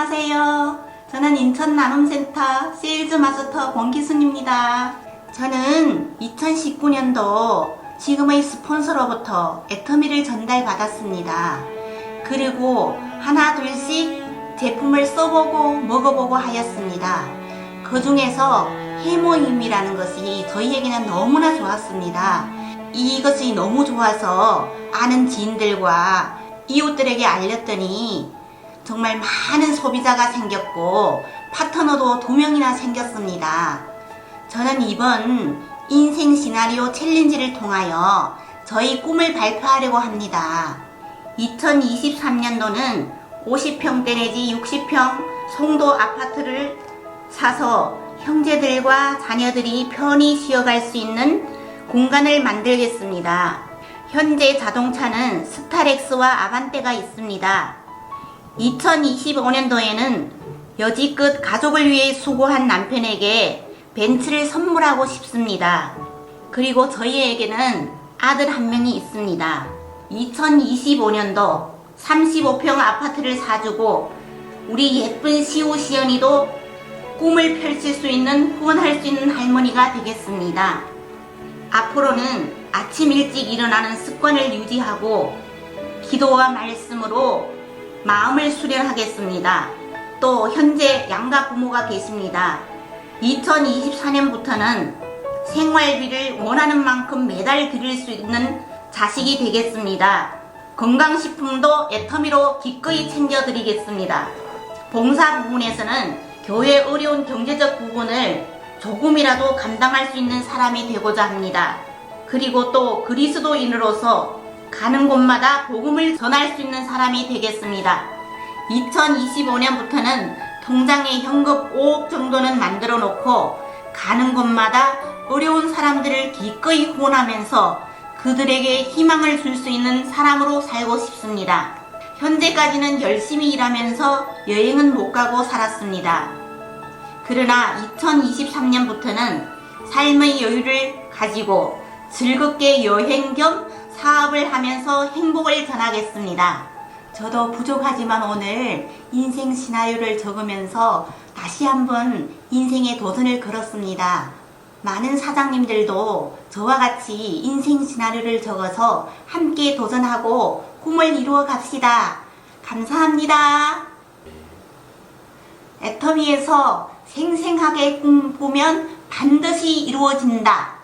안녕하세요. 저는 인천 나눔센터 세일즈 마스터 권기순입니다. 저는 2019년도 지금의 스폰서로부터 애터미를 전달받았습니다. 그리고 하나 둘씩 제품을 써보고 먹어보고 하였습니다. 그 중에서 해모임이라는 것이 저희에게는 너무나 좋았습니다. 이것이 너무 좋아서 아는 지인들과 이웃들에게 알렸더니 정말 많은 소비자가 생겼고 파트너도 두 명이나 생겼습니다. 저는 이번 인생 시나리오 챌린지를 통하여 저희 꿈을 발표하려고 합니다. 2023년도는 50평대 내지 60평 송도 아파트를 사서 형제들과 자녀들이 편히 쉬어갈 수 있는 공간을 만들겠습니다. 현재 자동차는 스타렉스와 아반떼가 있습니다. 2025년도에는 여지껏 가족을 위해 수고한 남편에게 벤츠를 선물하고 싶습니다. 그리고 저희에게는 아들 한 명이 있습니다. 2025년도 35평 아파트를 사주고 우리 예쁜 시우 시연이도 꿈을 펼칠 수 있는 후원할 수 있는 할머니가 되겠습니다. 앞으로는 아침 일찍 일어나는 습관을 유지하고 기도와 말씀으로 마음을 수련하겠습니다. 또 현재 양가 부모가 계십니다. 2024년부터는 생활비를 원하는 만큼 매달 드릴 수 있는 자식이 되겠습니다. 건강식품도 애터미로 기꺼이 챙겨드리겠습니다. 봉사 부분에서는 교회 어려운 경제적 부분을 조금이라도 감당할 수 있는 사람이 되고자 합니다. 그리고 또 그리스도인으로서 가는 곳마다 복음을 전할 수 있는 사람이 되겠습니다. 2025년부터는 통장에 현금 5억 정도는 만들어 놓고 가는 곳마다 어려운 사람들을 기꺼이 후원하면서 그들에게 희망을 줄 수 있는 사람으로 살고 싶습니다. 현재까지는 열심히 일하면서 여행은 못 가고 살았습니다. 그러나 2023년부터는 삶의 여유를 가지고 즐겁게 여행 겸 사업을 하면서 행복을 전하겠습니다. 저도 부족하지만 오늘 인생 시나리오를 적으면서 다시 한번 인생의 도전을 걸었습니다. 많은 사장님들도 저와 같이 인생 시나리오를 적어서 함께 도전하고 꿈을 이루어 갑시다. 감사합니다. 애터미에서 생생하게 꿈 보면 반드시 이루어진다.